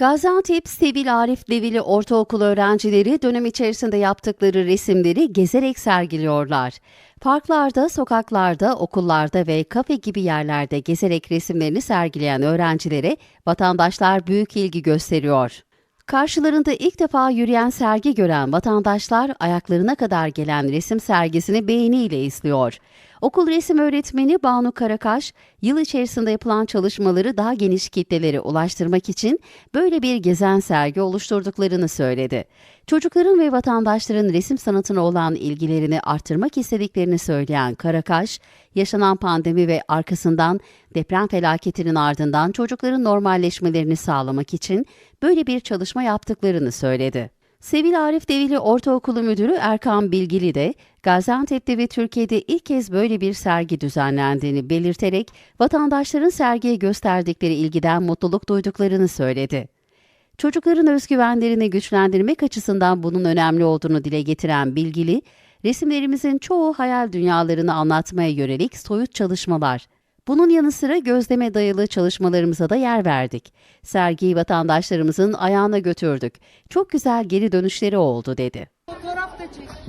Gaziantep Sevil Arif Devili Ortaokul öğrencileri dönem içerisinde yaptıkları resimleri gezerek sergiliyorlar. Parklarda, sokaklarda, okullarda ve kafe gibi yerlerde gezerek resimlerini sergileyen öğrencilere vatandaşlar büyük ilgi gösteriyor. Karşılarında ilk defa yürüyen sergi gören vatandaşlar ayaklarına kadar gelen resim sergisini beğeniyle izliyor. Okul resim öğretmeni Banu Karakaş, yıl içerisinde yapılan çalışmaları daha geniş kitlelere ulaştırmak için böyle bir gezen sergi oluşturduklarını söyledi. Çocukların ve vatandaşların resim sanatına olan ilgilerini artırmak istediklerini söyleyen Karakaş, yaşanan pandemi ve arkasından deprem felaketinin ardından çocukların normalleşmelerini sağlamak için böyle bir çalışma yaptıklarını söyledi. Sevil Arif Devili Ortaokulu Müdürü Erkan Bilgili de Gaziantep'te ve Türkiye'de ilk kez böyle bir sergi düzenlendiğini belirterek vatandaşların sergiye gösterdikleri ilgiden mutluluk duyduklarını söyledi. Çocukların özgüvenlerini güçlendirmek açısından bunun önemli olduğunu dile getiren Bilgili, resimlerimizin çoğu hayal dünyalarını anlatmaya yönelik soyut çalışmalar. Bunun yanı sıra gözleme dayalı çalışmalarımıza da yer verdik. Sergiyi vatandaşlarımızın ayağına götürdük. Çok güzel geri dönüşleri oldu dedi. Fotoğraf da çek.